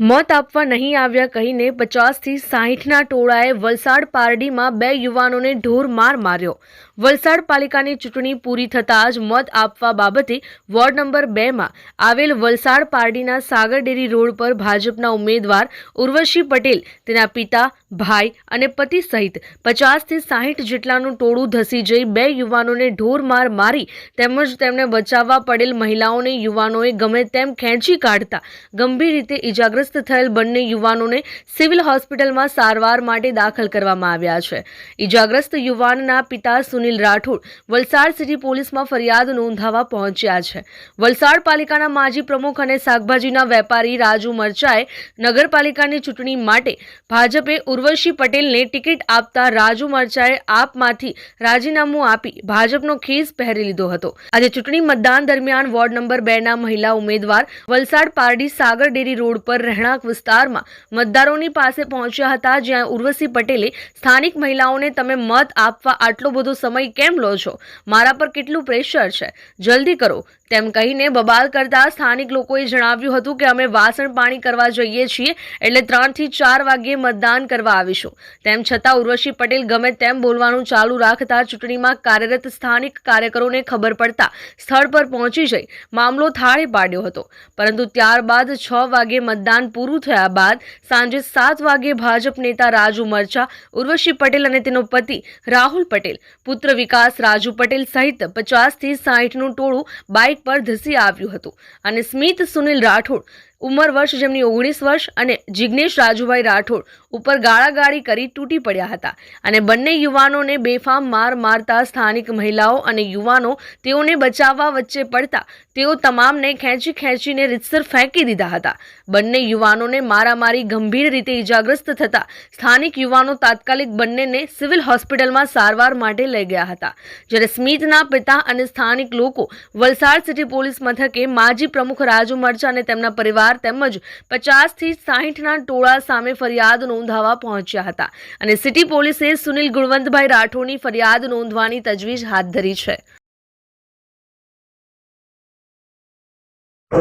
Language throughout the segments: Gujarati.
મોત આપવા નહીં આવ્યા કહીને પચાસથી સાહીઠના ટોળાએ વલસાડ પારડીમાં બે યુવાનોને ઢોર માર માર્યો. વલસાડ પાલિકાની ચૂંટણી પૂરી થતાં જ મત આપવા બાબતે વોર્ડ નંબર બેમાં આવેલ વલસાડ પારડીના સાગર ડેરી રોડ પર ભાજપના ઉમેદવાર ઉર્વશી પટેલ, તેના પિતા, ભાઈ અને પતિ સહિત પચાસથી સાહીઠ જેટલાનું ટોળું ધસી જઈ બે યુવાનોને ઢોર માર મારી તેમજ તેમને બચાવવા પડેલ મહિલાઓને યુવાનોએ ગમે તેમ ખેંચી કાઢતા ગંભીર રીતે ઇજાગ્રસ્ત થયેલ બંને યુવાનોને સિવિલ હોસ્પિટલમાં સારવાર માટે દાખલ કરવામાં આવ્યા છે. ઇજાગ્રસ્ત યુવાનના પિતા સુનિલ રાઠોડ વલસાડ સિટી પોલીસમાં ફરિયાદ નોંધાવા પહોંચ્યા છે. વલસાડ પાલિકાના માજી પ્રમુખ અને શાકભાજીના વેપારી રાજુ મરચાએ નગરપાલિકાની ચૂંટણી માટે ભાજપે ઉર્વશી પટેલને ટિકિટ આપતા રાજુ મરચાએ આપમાંથી રાજીનામું આપી ભાજપનો ખીસ પહેરી લીધો હતો. આજે ચૂંટણી મતદાન દરમિયાન વોર્ડ નંબર બેના મહિલા ઉમેદવાર વલસાડ પારડી સાગર ડેરી રોડ પર રહેણાંક વિસ્તારમાં મતદારોની પાસે પહોંચ્યા હતા, જ્યાં ઉર્વશી પટેલે સ્થાનિક મહિલાઓને તમે મત આપવા આટલો બધો સમય કેમ લો છો? મારા પર કેટલું પ્રેશર છે? જલ્દી કરો. તેમ કહીને બબાલ કરતા સ્થાનિક લોકોએ જણાવ્યું હતું કે અમે વાસણ પાણી કરવા જઈએ છીએ, એટલે ત્રણથી ચાર વાગ્યે મતદાન કરવા આવીશું. તેમ છતાં ઉર્વશી પટેલ ગમે તેમ બોલવાનું ચાલુ રાખતા ચૂંટણીમાં કાર્યરત સ્થાનિક કાર્યકરોને ખબર પડતા સ્થળ પર પહોંચી જઈ મામલો થાળે પાડ્યો હતો. પરંતુ ત્યારબાદ છ વાગે મતદાન પૂરું થયા બાદ સાંજે સાત વાગે ભાજપ નેતા રાજુ મરચા, ઉર્વશી પટેલ અને તેનો પતિ રાહુલ પટેલ, પુત્ર વિકાસ રાજુ પટેલ સહિત પચાસથી સાહીઠનું ટોળું બાઇક પર ધસી આવ્યું હતું. અને સ્મિત સુનિલ રાઠોડ ઉંમર વર્ષ, જેમની ઓગણીસ વર્ષ અને જિગ્નેશ રાજુભાઈ રાઠોડ ઉપર ગાળાગાળી કરી તૂટી પડ્યા હતા. અને બંને યુવાનોને બેફામ માર મારતા સ્થાનિક મહિલાઓ અને યુવાનો તેઓને બચાવવા વચ્ચે પડતા તેઓ તમામને ખેંચી ખેંચીને રીતસર ફેંકી દીધા હતા. બંને યુવાનોને મારામારી ગંભીર રીતે ઇજાગ્રસ્ત થતા સ્થાનિક યુવાનો તાત્કાલિક બંનેને સિવિલ હોસ્પિટલમાં સારવાર માટે લઈ ગયા હતા. જ્યારે સ્મિતના પિતા અને સ્થાનિક લોકો વલસાડ સિટી પોલીસ મથકે માજી પ્રમુખ રાજુ મરચા અને તેમના પરિવાર તેમજ પચાસથી સાહીઠના ટોળા સામે ફરિયાદ નોંધાવા પહોંચ્યા હતા. અને સિટી પોલીસે સુનિલ ગુણવંતભાઈ રાઠોડની ફરિયાદ નોંધવાની તજવીજ હાથ ધરી છે.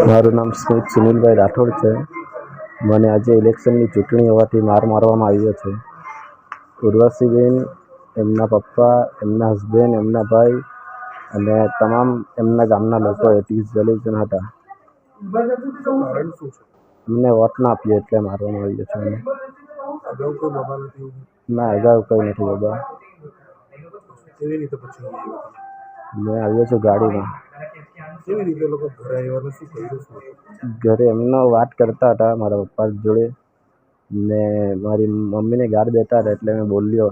મારું નામ સ્મિત સુનિલભાઈ રાઠોડ છે. મને આજે ઇલેક્શનની ચૂંટણી હોવાથી માર મારવામાં આવ્યો છે. ઉર્વશીબેન, એમના પપ્પા, એમના હસબેન્ડ, એમના ભાઈ અને તમામ એમના ગામના લોકો ત્રીસ ચાલીસ હતા. અમને વોટ ના આપીએ એટલે મારવામાં આવ્યો છે એવું? ના અગાઉ કંઈ નથી બાબા મેં આવ્યો છું ગાડીમાં. ઘરે એમનો વાત કરતા હતા મારા પપ્પા જોડે. ને મારી મમ્મીને ગાળ દેતા હતા એટલે મેં બોલ્યો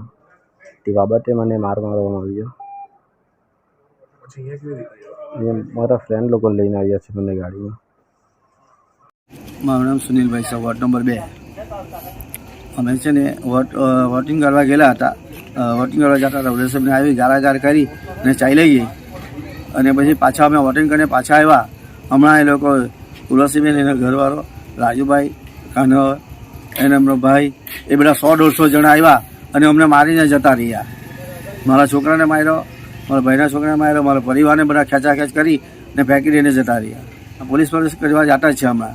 તે બાબતે મને માર મારવામાં આવ્યો. મારા ફ્રેન્ડ લોકો લઈને આવ્યા છે મને ગાડીમાં. મારું નામ સુનિલભાઈ છે, વોર્ડ નંબર બે. અમે છે ને વોટ વોટિંગ કરવા ગયેલા હતા. વોટિંગ કરવા જતા હતા. વડેસરને આવી ગાળાગાર કરી અને ચાલી ગઈ અને પછી પાછા અમે વોટિંગ કરીને પાછા આવ્યા. હમણાં એ લોકો તુલસીબેન એના ઘરવાળો, રાજુભાઈ કાનવર એને એમનો ભાઈ એ બધા સો દોઢસો જણા આવ્યા અને અમને મારીને જતા રહ્યા. મારા છોકરાને માર્યો, મારા ભાઈના છોકરાને માર્યો, મારા પરિવારને બધા ખેંચાખેંચ કરી ને ફેંકી દઈને જતા રહ્યા. પોલીસ પોલીસ કરવા જતા છે હમણાં.